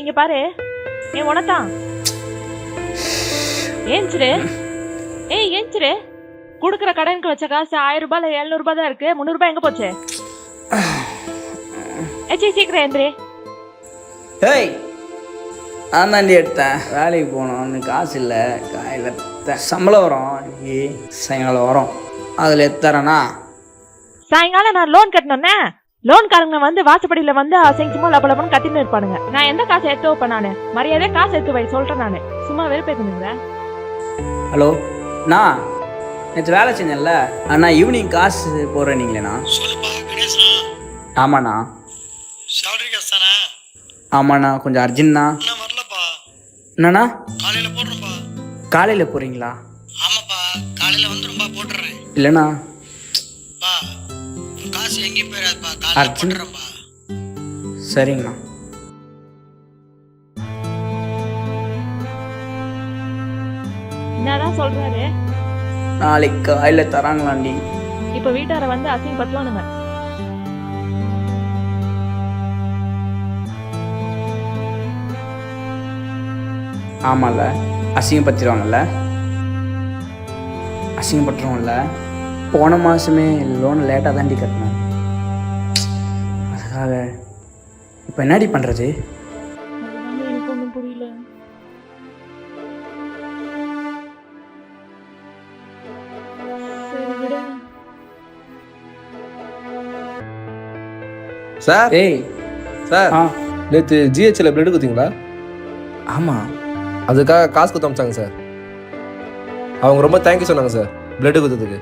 இங்க பாரு. ஏன் உனத்தான் ஏஞ்சிரு. ஏய் ஏஞ்சிரு. குடுக்குற கடனுக்கு வச்ச காசு ஆயிரம் ரூபாய் இல்ல எழுநூறு ரூபாய் தான் இருக்கு. முந்நூறு ரூபாய் எங்க போச்சு? ஏச்சி சீக்கிரம் ஏந்திரி. ஏய் நான் தாண்டி எடுத்தேன். வேலைக்கு போகணும். காசு இல்லை. காயில் சம்பளம் வரும்? இன்னைக்கு சாயங்காலம் வரும். அதில் எத்தரேனா சாயங்காலம் நான் லோன் கட்டணும்னே? லோன் காரங்க வந்து வாசப்படியில வந்து அசிங்கமா லபலபன்னு கத்தின்னு இருப்பானுங்க. நான் எந்த காசை எடுத்து வைப்பேன் நானு மரியாதை காசு எடுத்து வை சொல்றேன் நானு. சும்மா வெறுப்பேத்துனுங்க ஹலோ நான் நேற்று வேலை செஞ்சேன்ல அண்ணா ஈவினிங் காசு போடுறேன் நீங்களேண்ணா. ஆமாண்ணா. ஆமாண்ணா கொஞ்சம் அர்ஜென்ட்ண்ணா. என்னண்ணா? காலையில் போடுறேன்ப்பா காலையில் போகிறீங்களா ஆமாப்பா காலையில் வந்துடும்பா போட்டுறேன். இல்லைண்ணா. காசு எங்கேயும் போயிடாதுப்பா. காலையில். போட்டுறேன்ப்பா. சரிங்கண்ணா என்னதான் சொல்றாரு? நாளைக்கு காலையில் தராங்களாண்டி. இப்ப வீட்டார வந்து அசிங்க பத்துவானுங்க. ஆமாம்ல அசிங்கப்படுத்திடுவாங்கல்ல அசிங்கப்பட்டுருவோம்ல. போன மாதமே லோனை லேட்டாக தாண்டி கட்டினேன். அதுக்காக இப்போ என்னடி பண்ணுறது எனக்கு புரியல. சரி விடு. சார். ஏய். சார். ஆ. நேற்று ஜிஹெச்ல பிளட் குத்திங்களா ஆமாம் அதுக்காக காசு கொடுத்து அமிச்சாங்க சார். அவங்க ரொம்ப தேங்க்யூ சொன்னாங்க சார் பிளட் குத்துறதுக்கு